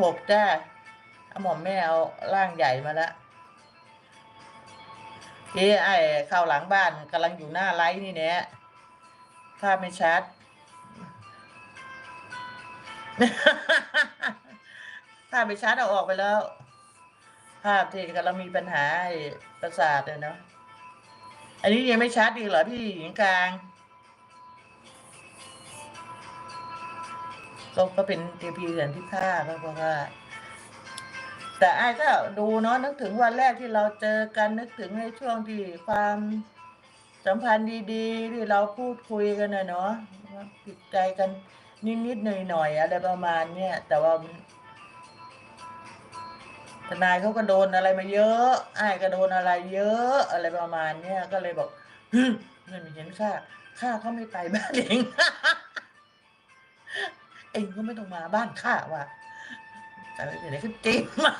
หกจ้าหมอมแม่เอาร่างใหญ่มาแล้วที่ไอ้เข้าหลังบ้านกำลังอยู่หน้าไลท์นี่เนี่ยภาพไม่ชัดภาพไม่ชัดเอาออกไปแล้ว ภาพที่กำลังมีปัญหาประสาทเลยเนาะ อันนี้ยังไม่ชัดอีกเหรอพี่หญิงกลาง ก็ก็เป็นทีพีสันที่ผ้าก็เพราะว่า แต่ไอ้ก็ดูเนาะนึกถึงวันแรกที่เราเจอกันนึกถึงในช่วงที่ความสัมพันธ์ดีๆที่เราพูดคุยกันนะเนาะผิดใจกันนิดๆหน่อยๆอะไรประมาณเนี้ยแต่ว่านทนายเขาก็โดนอะไรมาเยอะไอ้ายก็โดนอะไรเยอะอะไรประมาณเนี้ยก็เลยบอกฮึไม่เห็นค่าค่าเขาไม่ไปบ้านเอง องก็ไม่ต้องมาบ้านข้าว่ะแต่เดี๋ยวนี้ก็จริงมา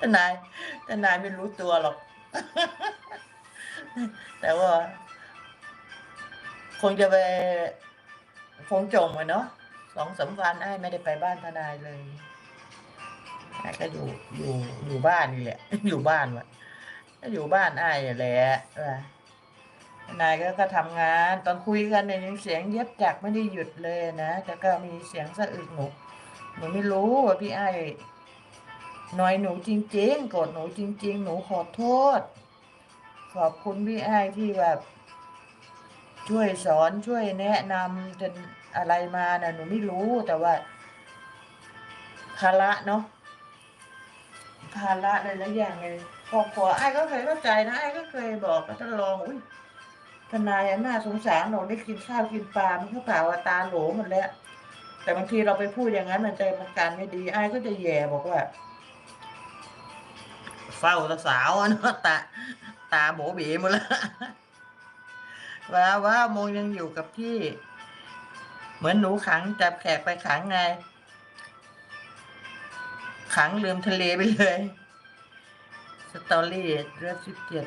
ทนายทนายไม่รู้ตัวหรอก แต่ว่า คงจะไปคงจงอะเนาะสองสามวันไอ้ไม่ได้ไปบ้านทนายเลยไอ้ก็อยู่อยู่อยู่บ้านนี่แหละ อยู่บ้านวะก็อยู่บ้านไอ้แหละว่ะ นายก็ก็ทำงาน ตอนคุยกันเนี่ยยังเสียงเย็บจักไม่ได้หยุดเลยนะแต่ก็มีเสียงสะอึกหนูหนูไม่รู้ว่าพี่ไอ้น้อยหนูจริง ๆ โกรธหนูจริง ๆ หนูขอโทษ ขอบคุณพี่ไอ้ที่แบบช่วยสอนช่วยแนะนำจนอะไรมานะ่ะหนูไม่รู้แต่ว่าภาระเนาะภาระหลายอย่างเลยครอบครัวไอ้ก็เคยเข้าใจนะไอ้ก็เคยบอกกับท่านรองอุ้ย ทนายน่าสงสารหนูได้กินข้าวกินปลามันเขาเปล่าตาโหลหมดแล้ว แต่บางทีเราไปพูดอย่างนั้นมันใจมันการไม่ดีไอ้ก็จะแย่บอกว่า เฝ้าตสาวเนาะตาตาโบเบีหมดแล้วว่าว่าโมยังอยู่กับที่ เหมือนหนูขังจับแขกไปขังไง ขังลืมทะเลไปเลย สตอรี่เรื่องสิบเจ็ด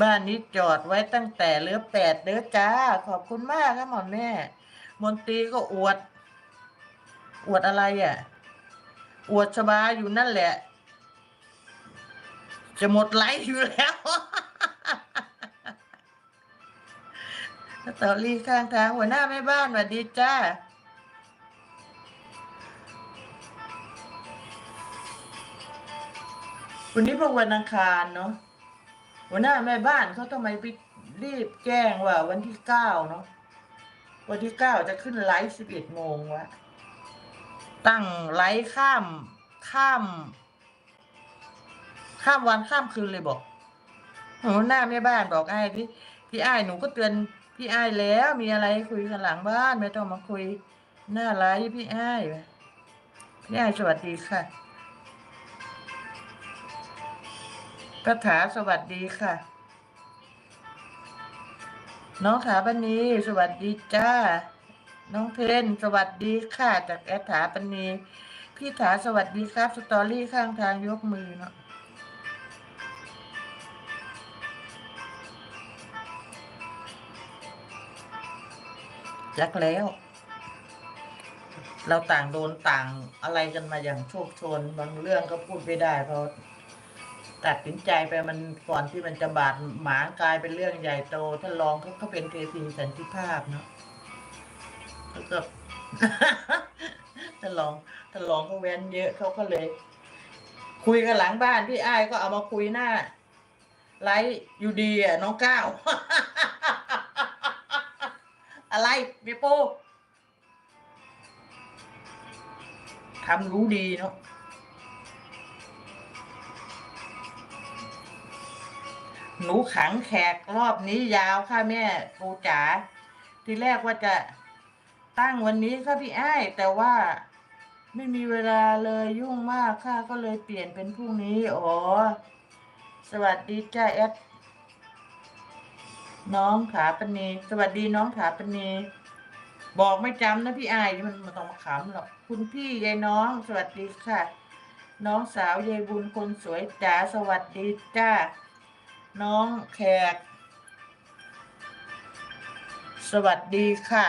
บ้านนี้จอดไว้ตั้งแต่เลือแปดเด้อจ้า ขอบคุณมากครับหมอแม่ มนตรีก็อวด อวดอะไรอะ อวดสบายอยู่นั่นแหละ จะหมดไลฟ์อยู่แล้วสตอรี่ข้างทางหัวหน้าแม่บ้านสวัสดีจ้าวันนี้เป็นวันอังคารเนาะ หัวหน้าแม่บ้านเขาทำไมไปรีบแจ้งว่า วันที่เก้าเนาะวันที่เก้าจะขึ้นไลฟ์สิบเอ็ดโมงวะตั้งไลฟ์ข้ามข้าม ข้ามวันข้ามคืนเลยบอกหัวหน้าแม่บ้านบอกไอ้พี่พี่ไอ้หนูก็เตือนพี่ไอ้แล้วมีอะไรคุยกันหลังบ้านไม่ต้องมาคุยหน้าไลฟ์พี่ไอ้พี่ไอ้สวัสดีค่ะ กระถาสวัสดีค่ะ น้องถาปณีสวัสดีจ้า น้องเพนสวัสดีค่ะ จากแอดถาปณีพี่ถาสวัสดีครับ สตอรี่ข้างทางยกมือเนาะรักแล้ว เราต่างโดนต่างอะไรกันมาอย่างโชคโชน บางเรื่องก็พูดไม่ได้เพราะ ตัดสินใจไปมันก่อนที่มันจะบาดหมางกลายเป็นเรื่องใหญ่โตท่านรองเขาก็เป็นเทพีสันติภาพเนาะแล้วก็ท่านรองท่านรองเขาแว้นเยอะเขาก็เลย คุยกันหลังบ้านพี่อ้ายก็เอามาคุยหน้าไลฟ์อยู่ดีอะน้องก้าวอะไรพี่ปูทำรู้ดีเนาะ หนูขังแขกรอบนี้ยาวค่ะแม่ปูจ๋าทีแรกว่าจะตั้งวันนี้ค่ะพี่ไอ้แต่ว่าไม่มีเวลาเลยยุ่งมากค่ะ ก็เลยเปลี่ยนเป็นพรุ่งนี้อ๋อสวัสดีจ้าแอดน้องขาปณีสวัสดีน้องขาปณีบอกไม่จำนะพี่ไอ้มันมาต้องมาขำหรอกคุณพี่ยายน้อง สวัสดีค่ะ น้องสาวยายบุญคนสวยจ๋าสวัสดีจ้า น้องแขก สวัสดีค่ะ